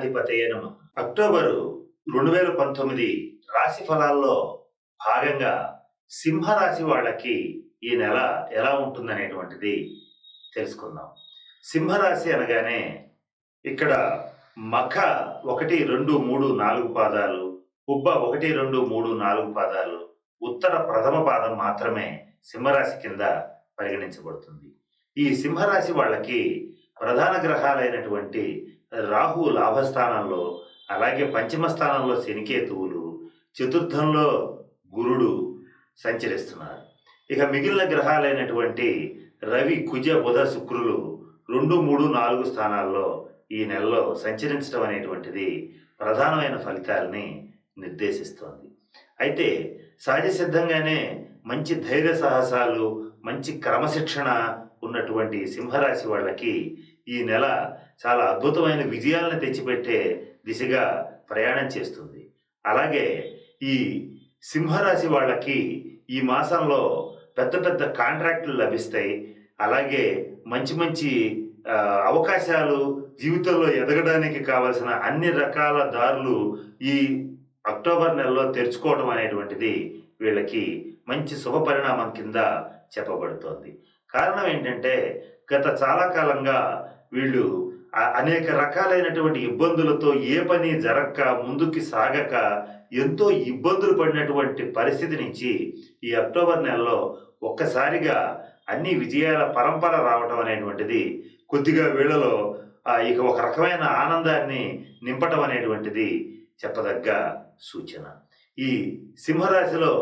గణాధిపతయే నమ. అక్టోబరు రెండు వేల పంతొమ్మిది రాశి ఫలాల్లో భాగంగా సింహరాశి వాళ్ళకి ఈ నెల ఎలా ఉంటుందనేటువంటిది తెలుసుకుందాం. సింహరాశి అనగానే ఇక్కడ మఖ ఒకటి రెండు మూడు నాలుగు పాదాలు ఉబ్బ ఒకటి రెండు మూడు నాలుగు పాదాలు ఉత్తర ప్రథమ పాదం మాత్రమే సింహరాశి కింద పరిగణించబడుతుంది. ఈ సింహరాశి వాళ్ళకి ప్రధాన గ్రహాలైనటువంటి రాహు లాభస్థానంలో అలాగే పంచమ స్థానంలో శనికేతువులు చతుర్థంలో గురుడు సంచరిస్తున్నారు. ఇక మిగిలిన గ్రహాలైనటువంటి రవి కుజ బుధ శుక్రులు రెండు మూడు నాలుగు స్థానాల్లో ఈ నెలలో సంచరించడం అనేటువంటిది ప్రధానమైన ఫలితాలని నిర్దేశిస్తోంది. అయితే సహజ సిద్ధంగానే మంచి ధైర్య సాహసాలు మంచి క్రమశిక్షణ ఉన్నటువంటి సింహరాశి వాళ్ళకి ఈ నెల చాలా అద్భుతమైన విజయాలను తెచ్చిపెట్టే దిశగా ప్రయాణం చేస్తుంది. అలాగే ఈ సింహరాశి వాళ్ళకి ఈ మాసంలో పెద్ద పెద్ద కాంట్రాక్టులు లభిస్తాయి. అలాగే మంచి మంచి అవకాశాలు జీవితంలో ఎదగడానికి కావలసిన అన్ని రకాల దారులు ఈ అక్టోబర్ నెలలో తెరుచుకోవడం అనేటువంటిది వీళ్ళకి మంచి శుభ పరిణామం కింద చెప్పబడుతోంది. కారణం ఏంటంటే గత చాలా కాలంగా వీళ్ళు అనేక రకాలైనటువంటి ఇబ్బందులతో ఏ పని జరగక ముందుకి సాగక ఎంతో ఇబ్బందులు పడినటువంటి పరిస్థితి నుంచి ఈ అక్టోబర్ నెలలో ఒక్కసారిగా అన్ని విజయాల పరంపర రావటం అనేటువంటిది కొద్దిగా వీళ్ళలో ఇక ఒక రకమైన ఆనందాన్ని నింపటం అనేటువంటిది చెప్పదగ్గ సూచన. ఈ సింహరాశిలో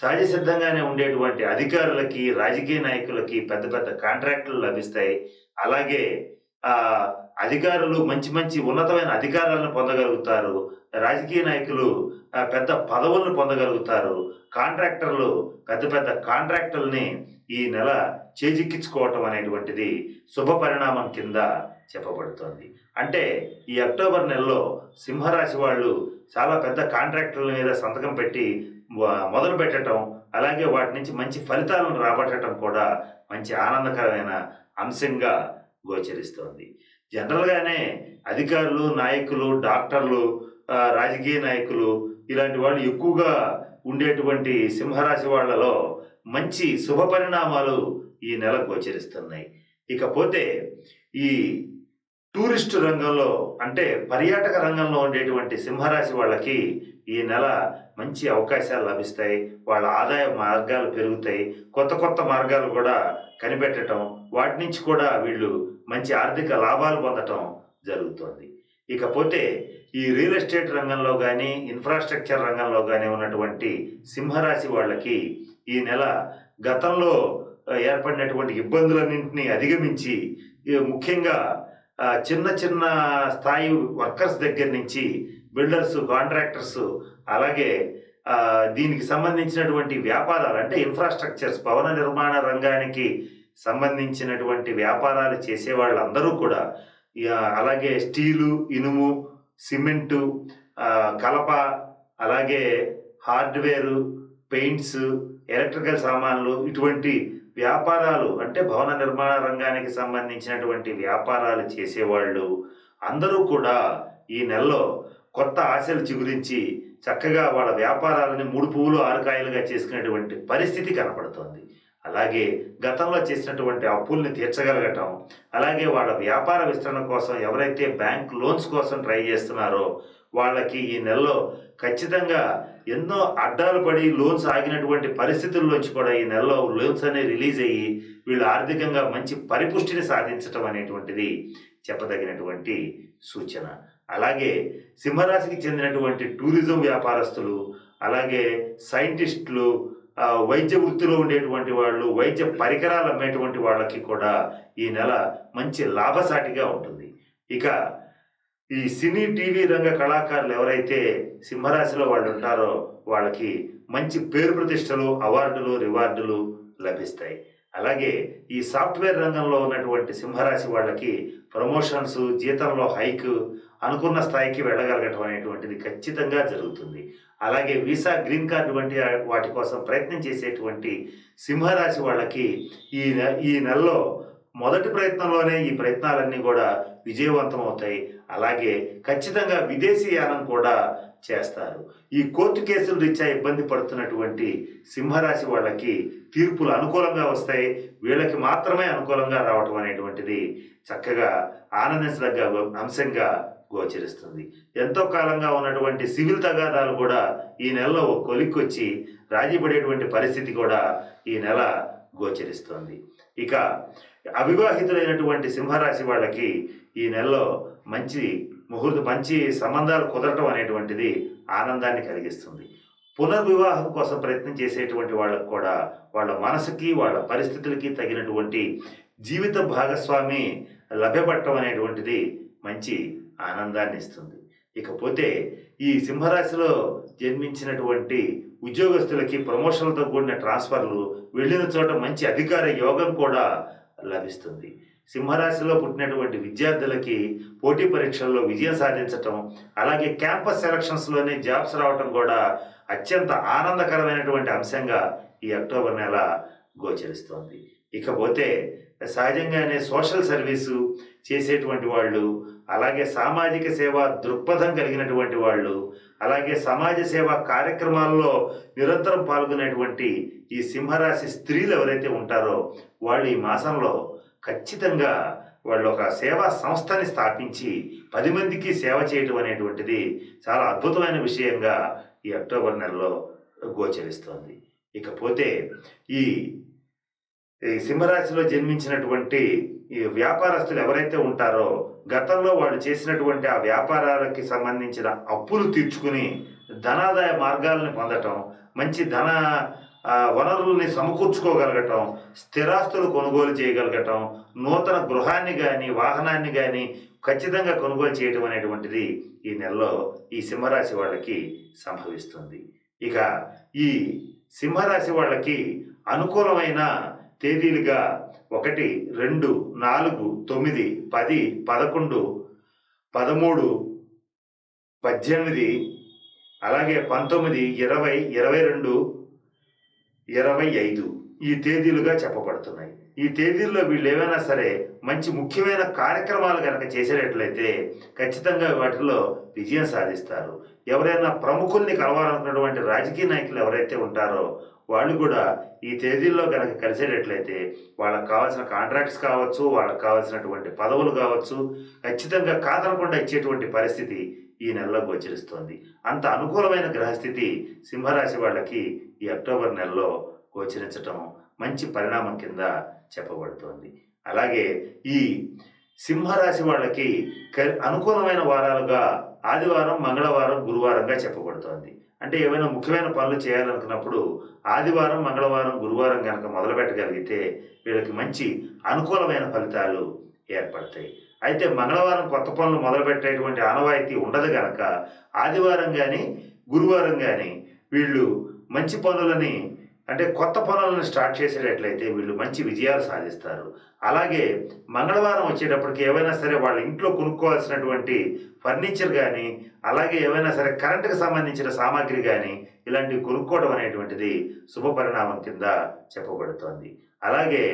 సహజ సిద్ధంగానే ఉండేటువంటి అధికారులకి రాజకీయ నాయకులకి పెద్ద పెద్ద కాంట్రాక్టులు లభిస్తాయి. అలాగే అధికారులు మంచి మంచి ఉన్నతమైన అధికారాలను పొందగలుగుతారు. రాజకీయ నాయకులు పెద్ద పదవులను పొందగలుగుతారు. కాంట్రాక్టర్లు పెద్ద పెద్ద కాంట్రాక్టర్ని ఈ నెల చేజిక్కించుకోవటం అనేటువంటిది శుభ పరిణామం కింద చెప్పబడుతోంది. అంటే ఈ అక్టోబర్ నెలలో సింహరాశి వాళ్ళు చాలా పెద్ద కాంట్రాక్టుల మీద సంతకం పెట్టి మొదలు పెట్టడం అలాగే వాటి నుంచి మంచి ఫలితాలను రాబట్టడం కూడా మంచి ఆనందకరమైన అంశంగా గోచరిస్తోంది. జనరల్గానే అధికారులు నాయకులు డాక్టర్లు రాజకీయ నాయకులు ఇలాంటి వాళ్ళు ఎక్కువగా ఉండేటువంటి సింహరాశి వాళ్ళలో మంచి శుభ పరిణామాలు ఈ నెల గోచరిస్తున్నాయి. ఇకపోతే ఈ టూరిస్టు రంగంలో అంటే పర్యాటక రంగంలో ఉండేటువంటి సింహరాశి వాళ్ళకి ఈ నెల మంచి అవకాశాలు లభిస్తాయి. వాళ్ళ ఆదాయ మార్గాలు పెరుగుతాయి. కొత్త కొత్త మార్గాలు కూడా కనిపెట్టడం వాటి నుంచి కూడా వీళ్ళు మంచి ఆర్థిక లాభాలు పొందటం జరుగుతుంది. ఇకపోతే ఈ రియల్ ఎస్టేట్ రంగంలో కానీ ఇన్ఫ్రాస్ట్రక్చర్ రంగంలో కానీ ఉన్నటువంటి సింహరాశి వాళ్ళకి ఈ నెల గతంలో ఏర్పడినటువంటి ఇబ్బందులన్నింటినీ అధిగమించి ముఖ్యంగా చిన్న చిన్న స్థాయి వర్కర్స్ దగ్గర నుంచి బిల్డర్స్ కాంట్రాక్టర్స్ అలాగే దీనికి సంబంధించినటువంటి వ్యాపారాలు అంటే ఇన్ఫ్రాస్ట్రక్చర్స్ భవన నిర్మాణ రంగానికి సంబంధించినటువంటి వ్యాపారాలు చేసే వాళ్ళందరూ కూడా అలాగే స్టీలు ఇనుము సిమెంటు కలప అలాగే హార్డ్వేరు పెయింట్స్ ఎలక్ట్రికల్ సామాన్లు ఇటువంటి వ్యాపారాలు అంటే భవన నిర్మాణ రంగానికి సంబంధించినటువంటి వ్యాపారాలు చేసేవాళ్ళు అందరూ కూడా ఈ నెలలో కొత్త ఆశలు చిగురించి చక్కగా వాళ్ళ వ్యాపారాలని మూడు పువ్వులు ఆరుకాయలుగా చేసుకునేటువంటి పరిస్థితి కనపడుతోంది. అలాగే గతంలో చేసినటువంటి అప్పుల్ని తీర్చగలగటం అలాగే వాళ్ళ వ్యాపార విస్తరణ కోసం ఎవరైతే బ్యాంక్ లోన్స్ కోసం ట్రై చేస్తున్నారో వాళ్ళకి ఈ నెలలో ఖచ్చితంగా ఎన్నో అడ్డాలు పడి లోన్స్ ఆగినటువంటి పరిస్థితుల్లోంచి కూడా ఈ నెలలో లోన్స్ అనేవి రిలీజ్ అయ్యి వీళ్ళు ఆర్థికంగా మంచి పరిపుష్టిని సాధించటం అనేటువంటిది చెప్పదగినటువంటి సూచన. అలాగే సింహరాశికి చెందినటువంటి టూరిజం వ్యాపారస్తులు అలాగే సైంటిస్టులు వైద్య వృత్తిలో ఉండేటువంటి వాళ్ళు వైద్య పరికరాలు అమ్మేటువంటి వాళ్ళకి కూడా ఈ నెల మంచి లాభసాటిగా ఉంటుంది. ఇక ఈ సినీ టీవీ రంగ కళాకారులు ఎవరైతే సింహరాశిలో వాళ్ళు ఉంటారో వాళ్ళకి మంచి పేరు ప్రతిష్టలు అవార్డులు రివార్డులు లభిస్తాయి. అలాగే ఈ సాఫ్ట్వేర్ రంగంలో ఉన్నటువంటి సింహరాశి వాళ్ళకి ప్రమోషన్స్ జీతంలో హైక్ అనుకున్న స్థాయికి వెళ్ళగలగటం అనేటువంటిది ఖచ్చితంగా జరుగుతుంది. అలాగే వీసా గ్రీన్ కార్డు వంటి వాటి కోసం ప్రయత్నం చేసేటువంటి సింహరాశి వాళ్ళకి ఈ ఈ నెలలో మొదటి ప్రయత్నంలోనే ఈ ప్రయత్నాలన్నీ కూడా విజయవంతం అవుతాయి. అలాగే ఖచ్చితంగా విదేశీ యానం కూడా చేస్తారు. ఈ కోర్టు కేసులు రీత్యా ఇబ్బంది పడుతున్నటువంటి సింహరాశి వాళ్ళకి తీర్పులు అనుకూలంగా వస్తాయి. వీళ్ళకి మాత్రమే అనుకూలంగా రావటం అనేటువంటిది చక్కగా ఆనందించదగ్గ అంశంగా గోచరిస్తుంది. ఎంతో కాలంగా ఉన్నటువంటి సివిల్ తగాదాలు కూడా ఈ నెలలో కొలిక్కొచ్చి రాజీ పడేటువంటి పరిస్థితి కూడా ఈ నెల గోచరిస్తుంది. ఇక అవివాహితులైనటువంటి సింహరాశి వాళ్ళకి ఈ నెలలో మంచి ముహూర్త మంచి సంబంధాలు కుదరటం అనేటువంటిది ఆనందాన్ని కలిగిస్తుంది. పునర్వివాహం కోసం ప్రయత్నం చేసేటువంటి వాళ్ళకు కూడా వాళ్ళ మనసుకి వాళ్ళ పరిస్థితులకి తగినటువంటి జీవిత భాగస్వామి లభ్యపడటం అనేటువంటిది మంచి ఆనందాన్ని ఇస్తుంది. ఇకపోతే ఈ సింహరాశిలో జన్మించినటువంటి ఉద్యోగస్తులకి ప్రమోషన్లతో కూడిన ట్రాన్స్ఫర్లు వెళ్ళిన చోట మంచి అధికార యోగం కూడా లభిస్తుంది. సింహరాశిలో పుట్టినటువంటి విద్యార్థులకి పోటీ పరీక్షల్లో విజయం సాధించటం అలాగే క్యాంపస్ సెలక్షన్స్లోనే జాబ్స్ రావటం కూడా అత్యంత ఆనందకరమైనటువంటి అంశంగా ఈ అక్టోబర్ నెల గోచరిస్తోంది. ఇకపోతే సహజంగానే సోషల్ సర్వీసు చేసేటువంటి వాళ్ళు అలాగే సామాజిక సేవ దృక్పథం కలిగినటువంటి వాళ్ళు అలాగే సమాజ సేవ కార్యక్రమాల్లో నిరంతరం పాల్గొనేటువంటి ఈ సింహరాశి స్త్రీలు ఎవరైతే ఉంటారో వాళ్ళు ఈ మాసంలో ఖచ్చితంగా వాళ్ళు ఒక సేవా సంస్థని స్థాపించి పది మందికి సేవ చేయటం అనేటువంటిది చాలా అద్భుతమైన విషయంగా ఈ అక్టోబర్ నెలలో గోచరిస్తోంది. ఇకపోతే ఈ సింహరాశిలో జన్మించినటువంటి ఈ వ్యాపారస్తులు ఎవరైతే ఉంటారో గతంలో వాళ్ళు చేసినటువంటి ఆ వ్యాపారాలకి సంబంధించిన అప్పులు తీర్చుకుని ధనాదాయ మార్గాలను పొందటం మంచి ధన వనరుల్ని సమకూర్చుకోగలగటం స్థిరాస్తులు కొనుగోలు చేయగలగటం నూతన గృహాన్ని కానీ వాహనాన్ని కానీ ఖచ్చితంగా కొనుగోలు చేయటం అనేటువంటిది ఈ నెలలో ఈ సింహరాశి వాళ్ళకి సంభవిస్తుంది. ఇక ఈ సింహరాశి వాళ్ళకి అనుకూలమైన తేదీలుగా ఒకటి రెండు నాలుగు తొమ్మిది పది పదకొండు పదమూడు పద్దెనిమిది అలాగే పంతొమ్మిది ఇరవై ఇరవై రెండు ఇరవై ఐదు ఈ తేదీలుగా చెప్పబడుతున్నాయి. ఈ తేదీల్లో వీళ్ళు ఏమైనా సరే మంచి ముఖ్యమైన కార్యక్రమాలు కనుక చేసేటట్లయితే ఖచ్చితంగా వాటిలో విజయం సాధిస్తారు. ఎవరైనా ప్రముఖుల్ని కలవాలనుకున్నటువంటి రాజకీయ నాయకులు ఎవరైతే ఉంటారో వాళ్ళు కూడా ఈ తేదీల్లో కనుక కలిసేటట్లయితే వాళ్ళకి కావాల్సిన కాంట్రాక్ట్స్ కావచ్చు వాళ్ళకి కావాల్సినటువంటి పదవులు కావచ్చు ఖచ్చితంగా కాదనకుండా ఇచ్చేటువంటి పరిస్థితి ఈ నెలలో గోచరిస్తోంది. అంత అనుకూలమైన గ్రహస్థితి సింహరాశి వాళ్ళకి ఈ అక్టోబర్ నెలలో గోచరించటం మంచి పరిణామం కింద చెప్పబడుతోంది. అలాగే ఈ సింహరాశి వాళ్ళకి అనుకూలమైన వారాలుగా ఆదివారం మంగళవారం గురువారంగా చెప్పబడుతోంది. అంటే ఏమైనా ముఖ్యమైన పనులు చేయాలనుకున్నప్పుడు ఆదివారం మంగళవారం గురువారం కనుక మొదలుపెట్టగలిగితే వీళ్ళకి మంచి అనుకూలమైన ఫలితాలు ఏర్పడతాయి. అయితే మంగళవారం కొత్త పనులు మొదలుపెట్టేటువంటి ఆనవాయితీ ఉండదు కనుక ఆదివారం కానీ గురువారం కానీ వీళ్ళు మంచి పనులని అంటే కొత్త పనులను స్టార్ట్ చేసేటట్లయితే వీళ్ళు మంచి విజయాలు సాధిస్తారు. అలాగే మంగళవారం వచ్చేటప్పటికి ఏవైనా సరే వాళ్ళ ఇంట్లో కొనుక్కోవాల్సినటువంటి ఫర్నిచర్ కానీ అలాగే ఏవైనా సరే కరెంటుకు సంబంధించిన సామాగ్రి కానీ ఇలాంటివి కొనుక్కోవడం అనేటువంటిది శుభ పరిణామం కింద చెప్పబడుతోంది. అలాగే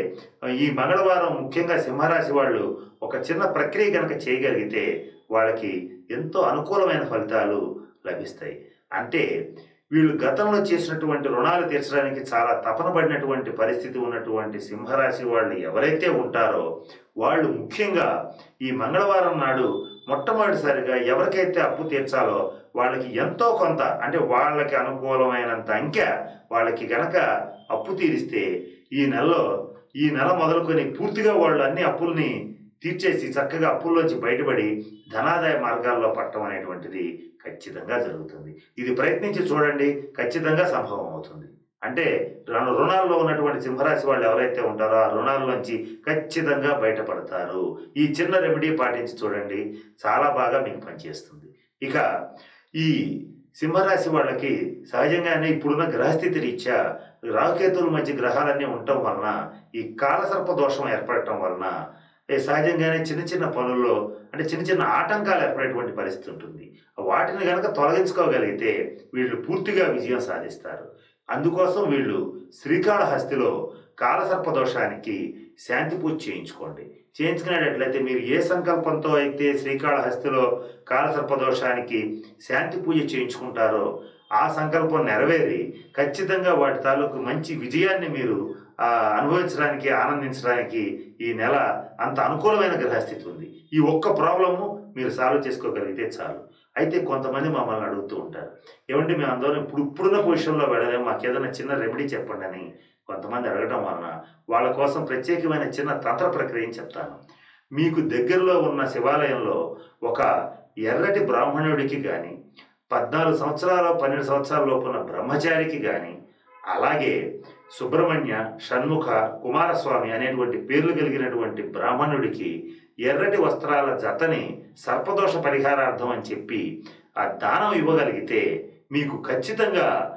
ఈ మంగళవారం ముఖ్యంగా సింహరాశి వాళ్ళు ఒక చిన్న ప్రక్రియ కనుక చేయగలిగితే వాళ్ళకి ఎంతో అనుకూలమైన ఫలితాలు లభిస్తాయి. అంటే వీళ్ళు గతంలో చేసినటువంటి రుణాలు తీర్చడానికి చాలా తపన పడినటువంటి పరిస్థితి ఉన్నటువంటి సింహరాశి వాళ్ళు ఎవరైతే ఉంటారో వాళ్ళు ముఖ్యంగా ఈ మంగళవారం నాడు మొట్టమొదటిసారిగా ఎవరికైతే అప్పు తీర్చాలో వాళ్ళకి ఎంతో కొంత అంటే వాళ్ళకి అనుకూలమైనంత అంకె వాళ్ళకి గనక అప్పు తీరిస్తే ఈ నెలలో ఈ నెల మొదలుకొని పూర్తిగా వాళ్ళు అన్ని అప్పుల్ని తీర్చేసి చక్కగా అప్పుల్లోంచి బయటపడి ధనాదాయ మార్గాల్లో పట్టడం అనేటువంటిది ఖచ్చితంగా జరుగుతుంది. ఇది ప్రయత్నించి చూడండి ఖచ్చితంగా సంభవం అవుతుంది. అంటే రుణాల్లో ఉన్నటువంటి సింహరాశి వాళ్ళు ఎవరైతే ఉంటారో ఆ రుణాల్లోంచి ఖచ్చితంగా బయటపడతారు. ఈ చిన్న రెమెడీ పాటించి చూడండి చాలా బాగా మీకు పనిచేస్తుంది. ఇక ఈ సింహరాశి వాళ్ళకి సహజంగానే ఇప్పుడున్న గ్రహస్థితి రీత్యా రాహుకేతువుల మధ్య గ్రహాలన్నీ ఉండటం వలన ఈ కాలసర్ప దోషం ఏర్పడటం వలన సహజంగానే చిన్న చిన్న పనుల్లో అంటే చిన్న చిన్న ఆటంకాలు ఏర్పడేటువంటి పరిస్థితి ఉంటుంది. వాటిని కనుక తొలగించుకోగలిగితే వీళ్ళు పూర్తిగా విజయం సాధిస్తారు. అందుకోసం వీళ్ళు శ్రీకాళహస్తిలో కాలసర్ప దోషానికి శాంతి పూజ చేయించుకోండి. చేయించుకునేటట్లయితే మీరు ఏ సంకల్పంతో అయితే శ్రీకాళహస్తిలో కాలసర్పదోషానికి శాంతి పూజ చేయించుకుంటారో ఆ సంకల్పం నెరవేరి ఖచ్చితంగా వాటి తాలూకు మంచి విజయాన్ని మీరు అనుభవించడానికి ఆనందించడానికి ఈ నెల అంత అనుకూలమైన గ్రహస్థితి ఉంది. ఈ ఒక్క ప్రాబ్లము మీరు సాల్వ్ చేసుకోగలిగితే చాలు. అయితే కొంతమంది మమ్మల్ని అడుగుతూ ఉంటారు. ఏమంటే మేము అందరం ఇప్పుడు ఇప్పుడున్న పొజిషన్లో వెళ్ళలేము మాకు ఏదైనా చిన్న రెమెడీ చెప్పండి అని కొంతమంది అడగటం వలన వాళ్ళ కోసం ప్రత్యేకమైన చిన్న తంత్ర ప్రక్రియని చెప్తాను. మీకు దగ్గరలో ఉన్న శివాలయంలో ఒక ఎర్రటి బ్రాహ్మణుడికి కానీ పద్నాలుగు సంవత్సరాల పన్నెండు సంవత్సరాల లోపు బ్రహ్మచారికి కానీ అలాగే సుబ్రహ్మణ్య షణ్ముఖ కుమారస్వామి అనేటువంటి పేర్లు కలిగినటువంటి బ్రాహ్మణుడికి ఎర్రటి వస్త్రాల జతని సర్పదోష పరిహారార్థం అని చెప్పి ఆ దానం ఇవ్వగలిగితే మీకు ఖచ్చితంగా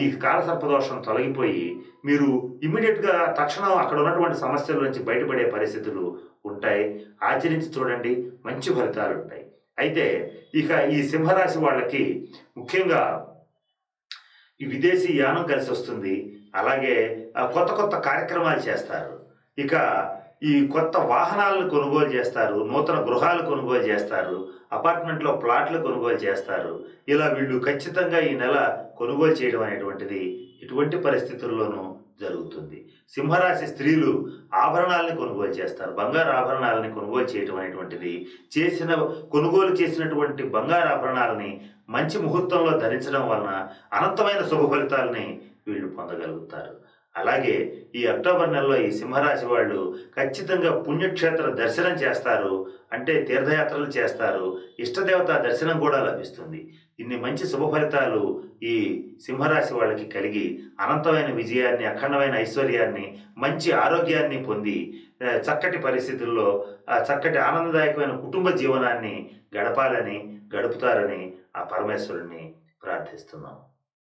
ఈ కాల సర్పదోషం తొలగిపోయి మీరు ఇమీడియట్గా తక్షణం అక్కడ ఉన్నటువంటి సమస్యల నుంచి బయటపడే పరిస్థితులు ఉంటాయి. ఆచరించి చూడండి మంచి ఫలితాలు ఉంటాయి. అయితే ఇక ఈ సింహరాశి వాళ్ళకి ముఖ్యంగా ఈ విదేశీ యానం కలిసి వస్తుంది. అలాగే కొత్త కొత్త కార్యక్రమాలు చేస్తారు. ఇక ఈ కొత్త వాహనాలను కొనుగోలు చేస్తారు నూతన గృహాలు కొనుగోలు చేస్తారు అపార్ట్మెంట్లో ప్లాట్లు కొనుగోలు చేస్తారు. ఇలా వీళ్ళు ఖచ్చితంగా ఈ నెల కొనుగోలు చేయడం అనేటువంటిది ఇటువంటి పరిస్థితుల్లోనూ జరుగుతుంది. సింహరాశి స్త్రీలు ఆభరణాలని కొనుగోలు చేస్తారు. బంగారు ఆభరణాలని కొనుగోలు చేయడం అనేటువంటిది చేసిన కొనుగోలు చేసినటువంటి బంగారు ఆభరణాలని మంచి ముహూర్తంలో ధరించడం వలన అనంతమైన శుభ ఫలితాలని వీళ్ళు పొందగలుగుతారు. అలాగే ఈ అక్టోబర్ నెలలో ఈ సింహరాశి వాళ్ళు ఖచ్చితంగా పుణ్యక్షేత్ర దర్శనం చేస్తారు అంటే తీర్థయాత్రలు చేస్తారు. ఇష్టదేవత దర్శనం కూడా లభిస్తుంది. ఇన్ని మంచి శుభ ఫలితాలు ఈ సింహరాశి వాళ్ళకి కలిగి అనంతమైన విజయాన్ని అఖండమైన ఐశ్వర్యాన్ని మంచి ఆరోగ్యాన్ని పొంది చక్కటి పరిస్థితుల్లో చక్కటి ఆనందదాయకమైన కుటుంబ జీవనాన్ని గడపాలని గడుపుతారని ఆ పరమేశ్వరుణ్ణి ప్రార్థిస్తున్నాం.